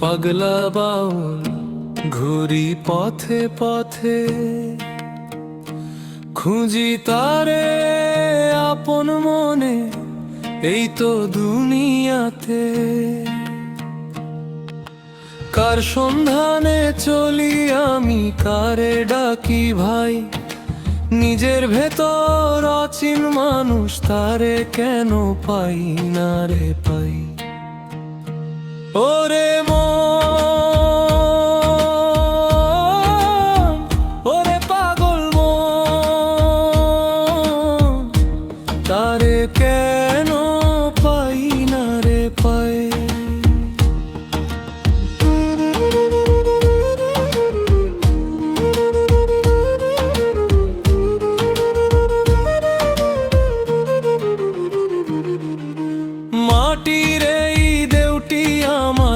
পাগলা বাউল ঘুরি পথে পথে। খুঁজি তারে আপন মনে, এই তো দুনিয়াতে। কার সন্ধানে চলি আমি, কারে ডাকি ভাই? নিজের ভেতর অচিন মানুষ, তারে কেন পাই না রে পাই? ওরে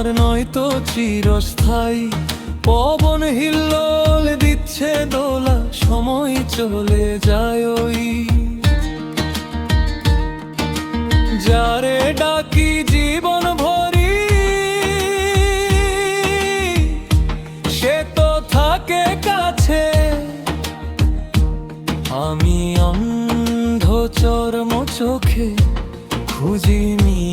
আমার নয়তো চিরস্থায়ী। পবন হিল্লোল দিচ্ছে দোলা, সময় চলে যায় ওই যারে ডাকি জীবন ভরি, সে তো থাকে কাছে। আমি অন্ধ চর্ম চোখে খুঁজি মিছে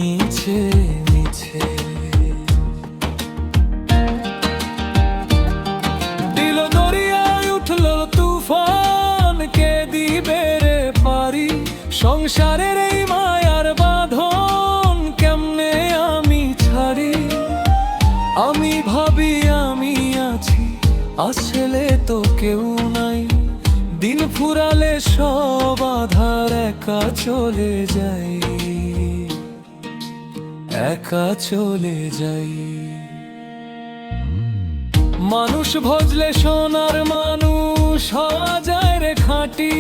ভাবি আমি আছি আসলে তো কেউ নাই। দিন ফুরালে সব আধার একা চলে যাই। একা চলে যাই। মানুষ ভজলে সোনার মানুষ যায় রে খাঁটি।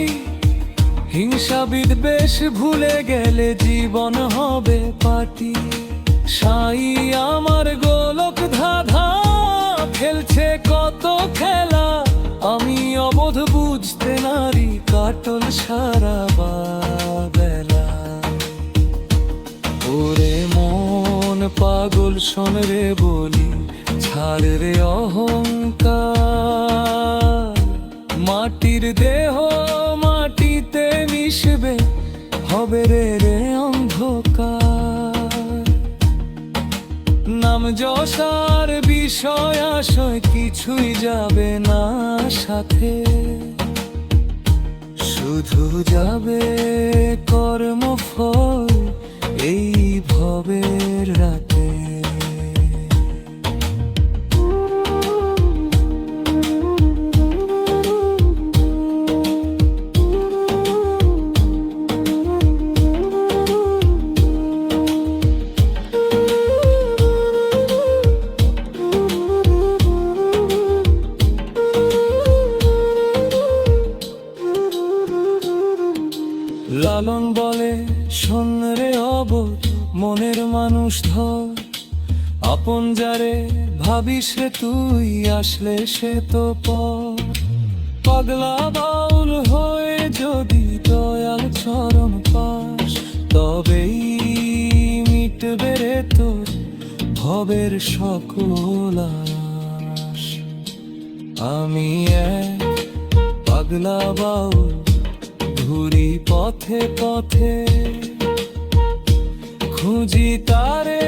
হিংসা বিদ্বেষ ভুলে গেলে জীবন হবে পাটি। সাই কাটল সারা বেলা ওরে মন পাগল শোন রে বলি, ছাড় রে অহংকার। মাটির দেহ মাটিতে মিশবে, হবে রে রে অন্ধকার। নাম যশার বিষয়, আশয় কিছুই যাবে না সাথে। শুধু যাবে কর্মফল এই ভবের রাতে। লালন বলে, শোন রে অবোধ, মনের মানুষ ধর আপন যারে ভাবিস রে তুই, আসলে সে তো পাগলা বাউল হয়ে যদি দয়াল চরণ পাস, তবেই মিটবে রে তোর ভবের সকল। আমি এক পাগলা বাউল পথে পথে খুঁজি তারে